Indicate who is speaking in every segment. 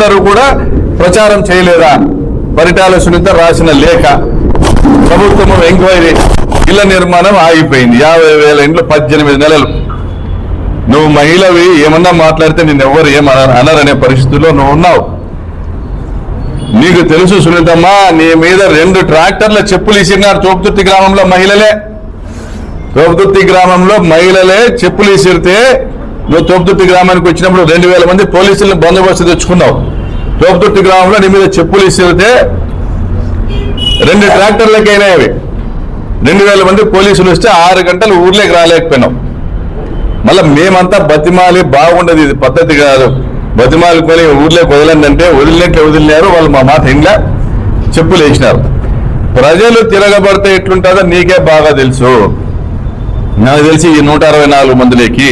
Speaker 1: అందరూ కూడా ప్రచారం చేయలేదా? పరిటాల సునీత రాసిన లేఖ. ప్రభుత్వం ఎంక్వైరీ. ఇళ్ళ నిర్మాణం ఆగిపోయింది. యాభై వేల ఇండ్లు పద్దెనిమిది నెలలు. నువ్వు మహిళవి ఏమన్నా మాట్లాడితే నేను ఎవరు ఏం అనరనే పరిస్థితుల్లో నువ్వు ఉన్నావు. నీకు తెలుసు సునీతమ్మా నీ మీద రెండు ట్రాక్టర్ల చెప్పులు ఇసిరినారు తోపుతుర్తి గ్రామంలో మహిళలే. తోపుతుర్తి గ్రామంలో మహిళలే చెప్పులు ఇసిరితే నువ్వు తోపుతుట్టి గ్రామానికి వచ్చినప్పుడు రెండు వేల మంది పోలీసులను బందోబస్తు తెచ్చుకున్నావు. తోపుతుట్టి గ్రామంలో నీ మీద చెప్పులు ఇస్తే రెండు ట్రాక్టర్లకైనా అవి రెండు వేల మంది పోలీసులు వస్తే ఆరు గంటలు ఊర్లోకి రాలేకపోయినాం. మళ్ళీ మేమంతా బతిమాలి బాగుండదు ఇది పద్ధతి కాదు. బతిమాలి కొని ఊర్లోకి వదలండి వదిలినట్లే వదిలినారు వాళ్ళు మా మాట ఇంట్లో చెప్పులు వేసినారు. ప్రజలు తిరగబడితే ఎట్లుంటుందో నీకే బాగా తెలుసు. నాకు తెలిసి ఈ నూట అరవై నాలుగు మందిలోకి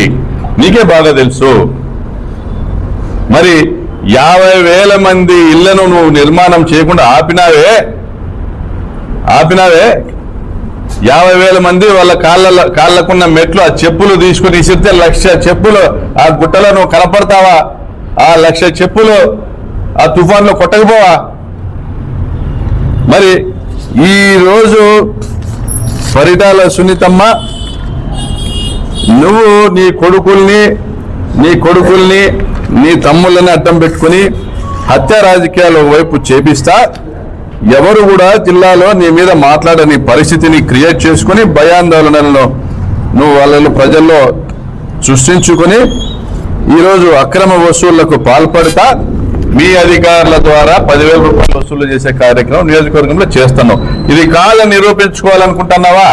Speaker 1: నీకే బాగా తెలుసు. మరి యాభై వేల మంది ఇళ్ళను నువ్వు నిర్మాణం చేయకుండా ఆపినావే? ఆపినావే? యాభై వేల మంది వాళ్ళ కాళ్ళ కాళ్ళకున్న మెట్లు ఆ చెప్పులు తీసుకుని ఇసిరితే లక్ష చెప్పులు ఆ గుట్టలో నువ్వు కనపడతావా? ఆ లక్ష చెప్పులు ఆ తుఫాన్లో కొట్టకపోవా? మరి ఈ రోజు పరిటాల సునీతమ్మ నువ్వు నీ కొడుకుల్ని నీ కొడుకుల్ని నీ తమ్ముళ్ళని అడ్డం పెట్టుకుని హత్య రాజకీయాలు వైపు చేపిస్తా. ఎవరు కూడా జిల్లాలో నీ మీద మాట్లాడని పరిస్థితిని క్రియేట్ చేసుకుని భయాందోళనలను నువ్వు వాళ్ళను ప్రజల్లో సృష్టించుకొని ఈరోజు అక్రమ వసూళ్ళకు పాల్పడతా. మీ అధికారుల ద్వారా పదివేల రూపాయలు వసూలు చేసే కార్యక్రమం నియోజకవర్గంలో చేస్తున్నావు. ఇది కాదని నిరూపించుకోవాలనుకుంటున్నావా?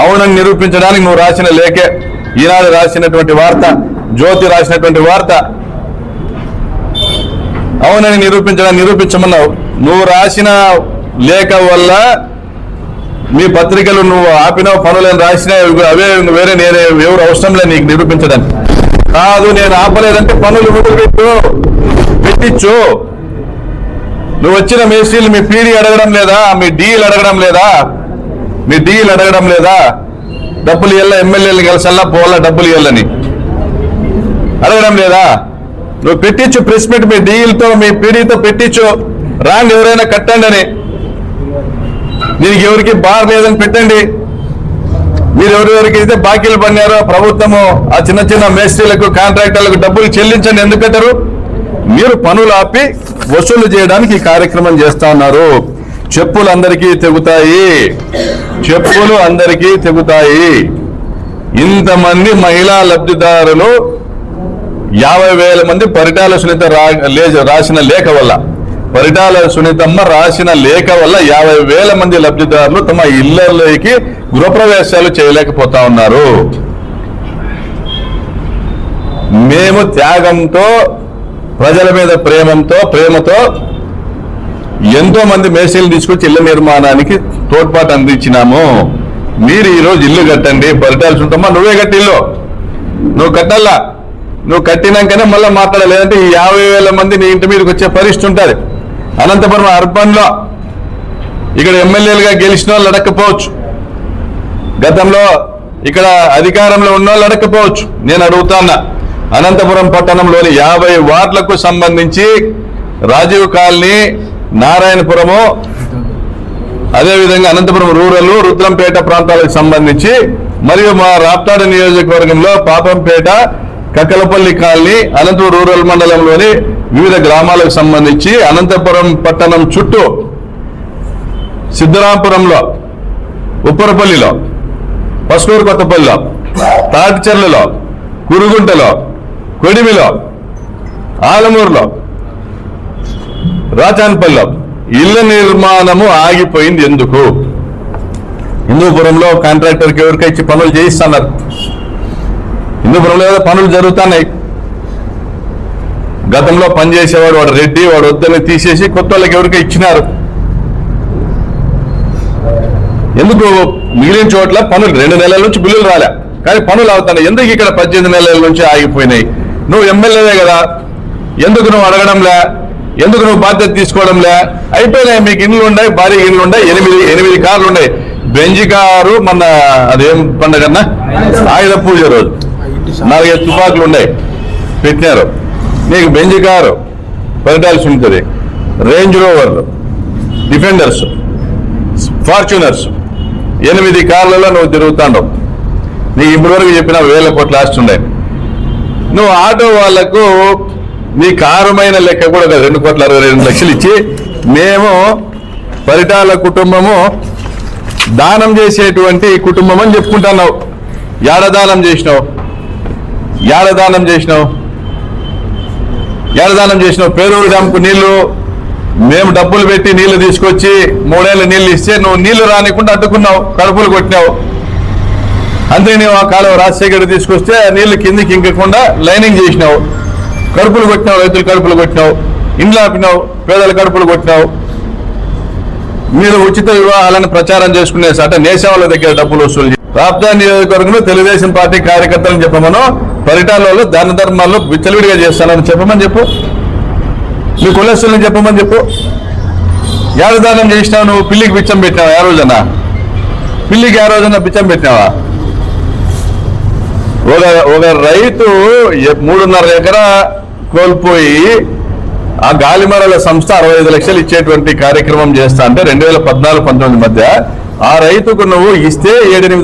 Speaker 1: అవునని నిరూపించడానికి నువ్వు రాసిన లేఖే. ఈనాడు రాసినటువంటి వార్త జ్యోతి రాసినటువంటి వార్త. అవునని నిరూపించడానికి నిరూపించమన్నావు. నువ్వు రాసిన లేఖ వల్ల మీ పత్రికలు నువ్వు ఆపినావు పనులను రాసిన అవే వేరే నేనే ఎవరు అవసరం లేదు నీకు నిరూపించడానికి. కాదు నేను ఆపలేదంటే పనులు పెట్టు పెట్టించు. నువ్వు వచ్చిన మేస్త్రీలు మీ పీడీ అడగడం లేదా మీ డీలు అడగడం లేదా మీ డీలు అడగడం లేదా? డబ్బులు ఇవ్వాల ఎమ్మెల్యేలు కలిసల్లా పోవాలా డబ్బులు ఇవ్వాలని అడగడం లేదా? నువ్వు పెట్టించు ప్రెస్ మీట్ మీ డీలతో మీ పీడీతో పెట్టించు. రాండి ఎవరైనా కట్టండి అని. దీనికి ఎవరికి బార్ లేదని పెట్టండి. మీరు ఎవరెవరికి అయితే బాకీలు పడినారో ప్రభుత్వము ఆ చిన్న చిన్న మేస్త్రీలకు కాంట్రాక్టర్లకు డబ్బులు చెల్లించండి ఎందుకు మీరు పనులు ఆపి వసూలు చేయడానికి ఈ కార్యక్రమం చేస్తా ఉన్నారు. చెప్పులు అందరికీ తెగుతాయి. చెప్పులు అందరికీ తెగుతాయి. ఇంతమంది మహిళా లబ్ధిదారులు యాభై వేల మంది పరిటాల సునీత లే- రాసిన లేఖ వల్ల పరిటాల సునీతమ్మ రాసిన లేఖ వల్ల యాభై వేల మంది లబ్ధిదారులు తమ ఇళ్ళలోకి గృహప్రవేశాలు చేయలేకపోతా ఉన్నారు. మేము త్యాగంతో ప్రజల మీద ప్రేమంతో ప్రేమతో ఎంతో మంది మేసీలు తీసుకొచ్చి ఇళ్ళ నిర్మాణానికి తోడ్పాటు అందించినాము. మీరు ఈరోజు ఇల్లు కట్టండి పరిటాల్సి ఉంటామా నువ్వే కట్టి ఇల్లు. నువ్వు కట్టాలా నువ్వు కట్టినాకనే మళ్ళీ మాట్లాడలేదంటే ఈ యాభై వేల మంది నీ ఇంటి మీదకి వచ్చే పరిస్థితి ఉంటుంది. అనంతపురం అర్బన్లో ఇక్కడ ఎమ్మెల్యేలుగా గెలిచిన వాళ్ళు అడగకపోవచ్చు గతంలో ఇక్కడ అధికారంలో ఉన్న వాళ్ళు అడగకపోవచ్చు నేను అడుగుతాన్నా అనంతపురం పట్టణంలోని యాభై వార్డులకు సంబంధించి రాజీవ్ కాలనీ నారాయణపురము అదేవిధంగా అనంతపురం రూరల్ రుద్రంపేట ప్రాంతాలకు సంబంధించి మరియు మా రాప్తాడ నియోజకవర్గంలో పాపంపేట కక్కలపల్లి కాలనీ అనంతపురం రూరల్ మండలంలోని వివిధ గ్రామాలకు సంబంధించి అనంతపురం పట్టణం చుట్టూ సిద్ధరాంపురంలో ఉప్పరపల్లిలో పసునూరు కొత్తపల్లిలో తాటిచెర్లలో కురుగుంటలో కొడిమిలో ఆలమూరులో రాచాన్పల్లిలో ఇళ్ళ నిర్మాణము ఆగిపోయింది ఎందుకు? హిందూపురంలో కాంట్రాక్టర్కి ఎవరికి ఇచ్చి పనులు చేయిస్తున్నారు. హిందూపురంలో ఏదో పనులు జరుగుతున్నాయి. గతంలో పనిచేసేవాడు వాడు రెడ్డి వాడు వద్దని తీసేసి కొత్త వాళ్ళకి ఎవరికి ఇచ్చినారు. ఎందుకు మిగిలిన చోట్ల పనులు రెండు నెలల నుంచి బిల్లులు రాలే. కానీ పనులు అవుతున్నాయి. ఎందుకు ఇక్కడ పద్దెనిమిది నెలల నుంచి ఆగిపోయినాయి? నువ్వు ఎమ్మెల్యేవే కదా. ఎందుకు నువ్వు అడగడంలే ఎందుకు నువ్వు బాధ్యత తీసుకోవడంలే? అయిపోయినాయి మీకు ఇండ్లు ఉన్నాయి భారీ ఇండ్లు ఉన్నాయి ఎనిమిది ఎనిమిది కార్లు ఉన్నాయి. బెంజి కారు మన అదేం పండగ ఆయుధ పూజ రోజు. నాలుగైదు తుపాకులు ఉన్నాయి. పెట్టినారు. నీకు బెంజి కారు పెట్టాల్సి ఉంటుంది రేంజ్ రోవర్లు డిఫెండర్స్ ఫార్చునర్స్ ఎనిమిది కార్లలో నువ్వు తిరుగుతాండవు. నీకు ఇప్పటివరకు చెప్పిన వేల కోట్ల ఆస్తి ఉండే నువ్వు ఆటో వాళ్ళకు మీ కారమైన లెక్క కూడా కాదు. రెండు కోట్ల అరవై రెండు లక్షలు ఇచ్చి మేము పరిటాల కుటుంబము దానం చేసేటువంటి కుటుంబం అని చెప్పుకుంటున్నావు. ఏడదానం చేసినావు. ఏడదానం చేసినావు. ఏడదానం చేసినావు. పేరూరు డ్యాంకు నీళ్ళు మేము డబ్బులు పెట్టి నీళ్ళు తీసుకొచ్చి మూడేళ్ళు నీళ్ళు ఇస్తే నువ్వు నీళ్ళు రానికుండా అడ్డుకున్నావు కడుపులు కొట్టినావు. అంతే నువ్వు ఆ కాలువ రాజశేఖర్ తీసుకొస్తే ఆ నీళ్ళు కిందికి ఇంకకుండా లైనింగ్ చేసినావు. కడుపులు కొట్టినావు రైతులు కడుపులు కొట్టినావు ఇండ్లు ఆపినావు పేదల కడుపులు కొట్టినావు. మీరు ఉచిత వివాహాలను ప్రచారం చేసుకునే సట నేసేవాళ్ళ దగ్గర డబ్బులు వసూలు చేసి రాప్తా నియోజకవర్గంలో తెలుగుదేశం పార్టీ కార్యకర్తలను చెప్పమను పరిటాలలో దాన ధర్మాల్లో విచ్చలవిడిగా చేస్తానని చెప్పమని చెప్పు. మీ కులస్తులను చెప్పమని చెప్పు. యాదదానం చేసినావు నువ్వు పిల్లికి బిచ్చం పెట్టినావా? ఆ రోజున? పిల్లికి ఆ రోజున బిచ్చం పెట్టినావా? ఒక ఒక రైతు మూడున్నర ఎకరా కోల్పోయి ఆ గాలిమరల సంస్థ అరవై ఐదు లక్షలు ఇచ్చేటువంటి కార్యక్రమం చేస్తా అంటే రెండు వేల పద్నాలుగు పంతొమ్మిది మధ్య ఆ రైతుకు నువ్వు ఇస్తే ఏడెనిమిది